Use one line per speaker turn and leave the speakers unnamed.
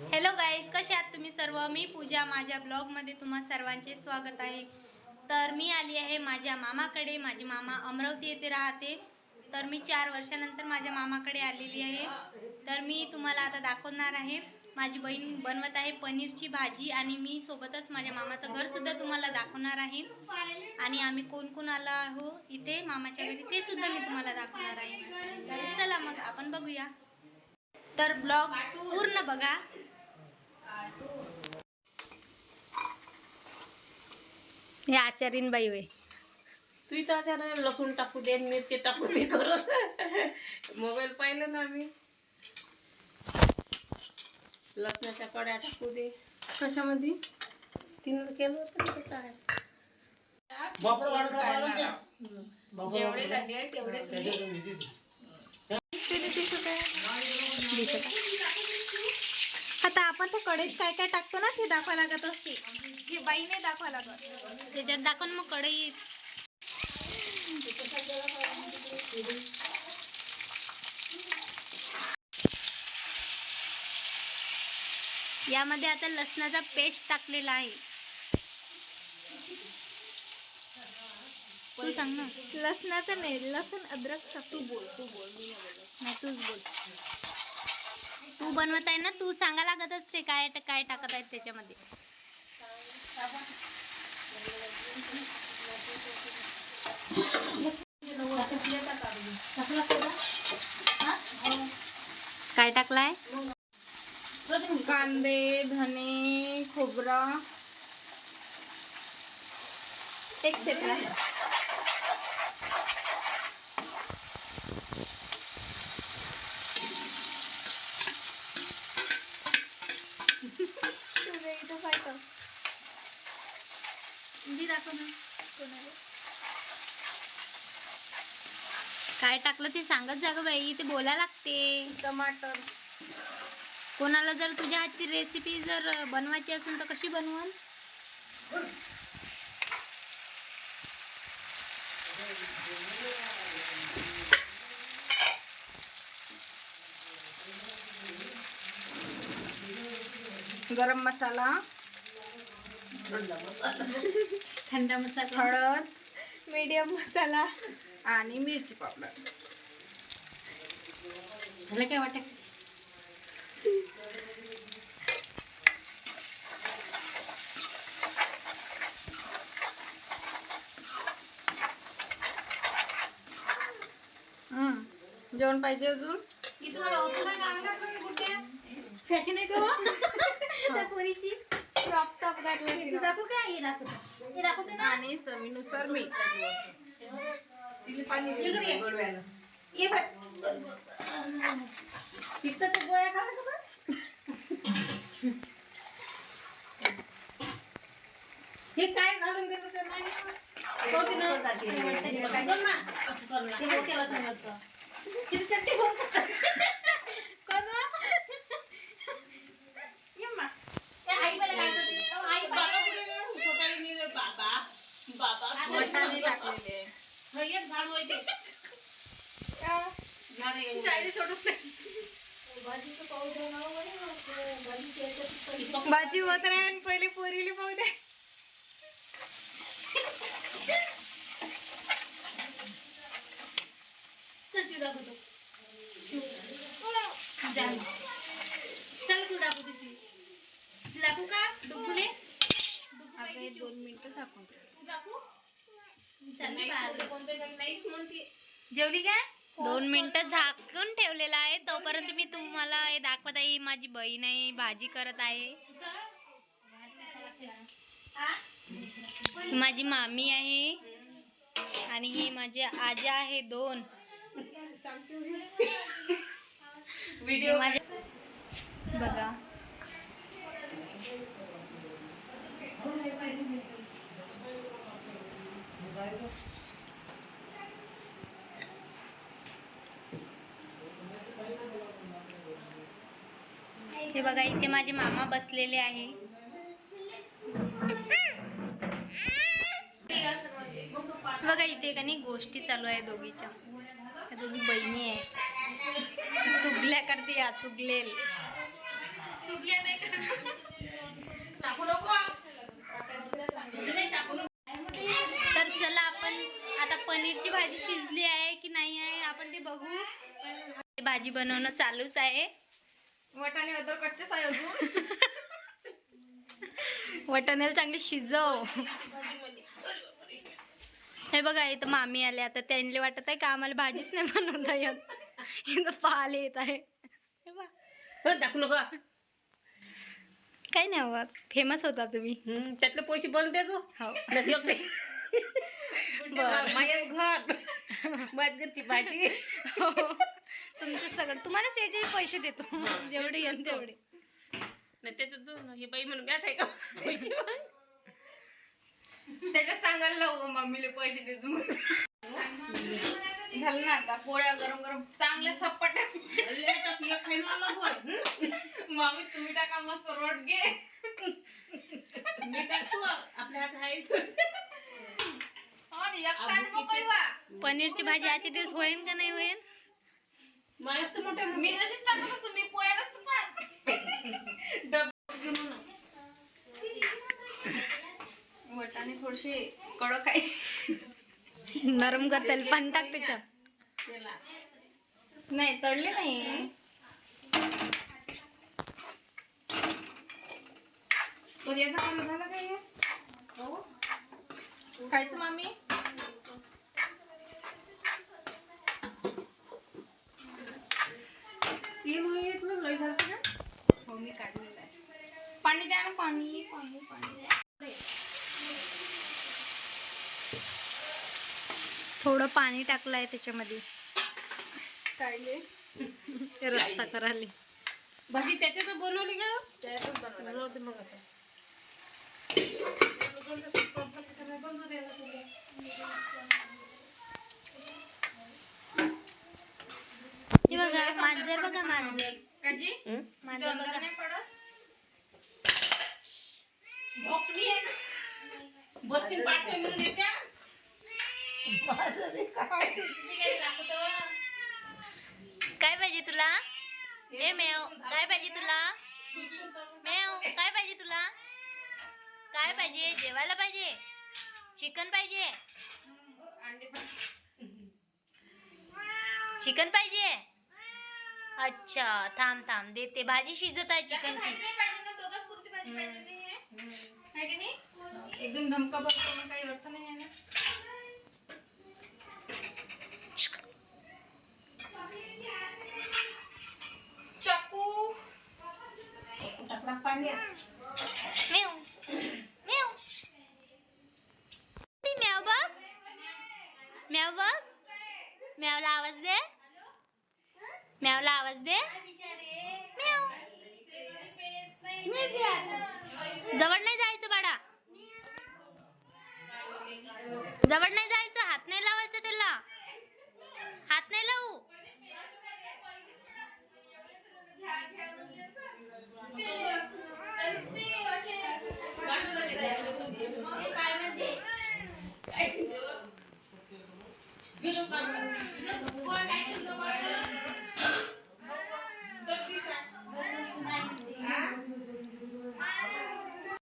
Hello guys कसे आहात तुम्ही सर्व? मी पूजा माझ्या ब्लॉगमध्ये तुम्हा सर्वांचे स्वागत आहे. तर मी आली आहे माझ्या मामाकडे. माझे मामा अमरावती येथे राहते. तर मी चार वर्षानंतर माझ्या मामाकडे आलेली आहे. तर मी तुम्हाला आता दाखवणार आहे. माझी बहीण बनवत आहे पनीरची भाजी आणि मी सोबतच माझ्या मामाचं घरसुद्धा तुम्हाला दाखवणार आहे. आणि आम्ही कोण कोण आलो आहो इथे? मामाच्या घरी. ते सुद्धा मी तुम्हाला दाखवणार आहे. तर चला मग आपण बघूया. तर ब्लॉग पूर्ण बघा. हे आचारीन बाई वे
तू इथं अचानक लसूण टाकू दे मिरची टाकू दे करत मोबाईल पाहिलं ना आम्ही. लसणाच्या कड्या टाकू दे.
कशामध्ये?
तिनं केलं होतं आहे.
जेवढे लागले तेवढे
आता आपण तर कढईत काय काय टाकतो ना ते दाखवा लागत असते. हे बाईने दाखवा लागत. त्याच्यात दाखवून मग कढईत. यामध्ये आता लसणाचा पेस्ट टाकलेला आहे. तू सांग ना. लसणाचं नाही लसूण अद्रक तू बोल तू बोल नाही तूच बोल. तू बनवत आहे ना तू सांगा लागत असते काय काय टाकत आहेत त्याच्यामध्ये. काय टाकलाय?
कांदे धने खोबरा.
एक सेकंड दाखव ना. कोणाला काय टाकलं ते सांगत जा ग बाई ते बोलायला लागते.
टमाटर.
कोणाला जर तुझ्या हातची रेसिपी जर बनवायची असेल तर कशी बनवाल?
गरम मसाला.
थंड मसाला.
हळद
मीडियम मसाला
आणि मिरची पावडर.
झालं काय वाटत?
हम्म. जेवण पाहिजे अजून?
फॅशन आहे का त्या पोरीची. क्रॉप टॉप दाखवू काय हे दाखवतो हे
आणि चवीनुसार मीठ.
ये बाय.
हे काय घालून दिलं ते नाही
कोण वा? ये मा. त्या आईबाला काय करते? अहो, आई बाई.
वाटाणे टाकलेले
भाजी आणि पहिले पोरीले पाहू दे
चल तू दाखवतो. जा. चल तू दाखवतो ती. दाखवू का डुबुले
आता हे दोन मिनिटं झाकून ठेव.
तू दाखवू चल मी बाहेर. जेवली काय दोन मिनिटं झाकून ठेवलेलं आहे. तोपर्यंत मी तुम्हाला हे दाखवत आहे. ही माझी बहीण आहे भाजी करत आहे. ही माझी मामी आहे. आणि ही माझी आजा आहे दोन. हे बघा. हे बघा इथे माझे मामा बसलेले आहे. बघा इथे का नाही गोष्टी चालू आहे दोघीच्या. दोघी बहिणी आहे चुकल्या करते या चुकलेल
तर चला आपण आता पनीरची भाजी शिजली आहे की नाही आहे आपण ते बघू.
भाजी बनवणं चालूच आहे.
वाटाणे अदर कच्चेच आहे अजून.
वाटाण्याला चांगली शिजव. हे बघा इथं मामी आले आता त्यांनी वाटत आहे का आम्हाला भाजीच नाही बनवता येत? इथं पाहायला येत आहे. बघ.
दाखवू नका.
काही नाही हवं फेमस होता तुम्ही.
त्यातले पैसे बंद देतो
हो.
माझ्याच घर माझ्या घरची भाजी.
हो. तुमचं सगळं. तुम्हालाच याचे पैसे देतो. जेवढे येईल तेवढे.
नाही त्याच्यात दोन हे बाई म्हणून गाठ आहे का? पैसे माग.
त्याच्यात सांगायला लावू मम्मीला पैसे देतो म्हणून. झालं ना आता. पोळ्या गरम गरम. चांगल्या
एक. हम्म?
मामी तुम्ही टाका मस्त रोट घे. आणि एक मोकळी व्हा.
पनीरची भाजी आजचे दिवस होईन का नाही होईन?
तर मोठ्या
मी जशीच टाकत असतो मी पोळ्या नसतो पाहत. वटाणे थोडेसे कडक आहे.
नरम कर त्याला पाणी टाक त्याच्यात.
त्याला
नाही तळले नाही.
पण याचा कामं झाला काय हे?
खायचं मामी?
लय झालं का
हो मी काढलेलं आहे. पाणी द्या ना पाणी पाणी पाणी द्या.
थोडं पाणी टाकलं आहे त्याच्यामध्ये.
काढले.
रस्सा करायला.
भाजी त्याच्यात बनवली का?
बनवलं.
बघा मांजर बघा मांजर.
काजी?
मांजर
अंदर
बघा.
नाही पडत? भोपळी आहे का?
बसीन पाठवे म्हणून याच्या
किती काही दाखवतो.
काय पाहिजे तुला? ए मेव काय पाहिजे तुला? मेव काय पाहिजे तुला? काय पाहिजे? जेवायला पाहिजे? चिकन पाहिजे. चिकन पाहिजे? अच्छा थांब थांब देते भाजी शिजत आहे चिकनची
नाही पाहिजे ना दोघंच पुरती भाजी पाहिजे हे आहे की नाही एकदम धमका बसतो मग काही अर्थ नाही आहे ना चाकू
टाकला पाणी
मेव मेव ती म्याव बघ म्याव बघ म्यावला आवाज दे म्यावला आवाज दे. जवळ नाही जायचं बाळा. जवळ नाही जायचं.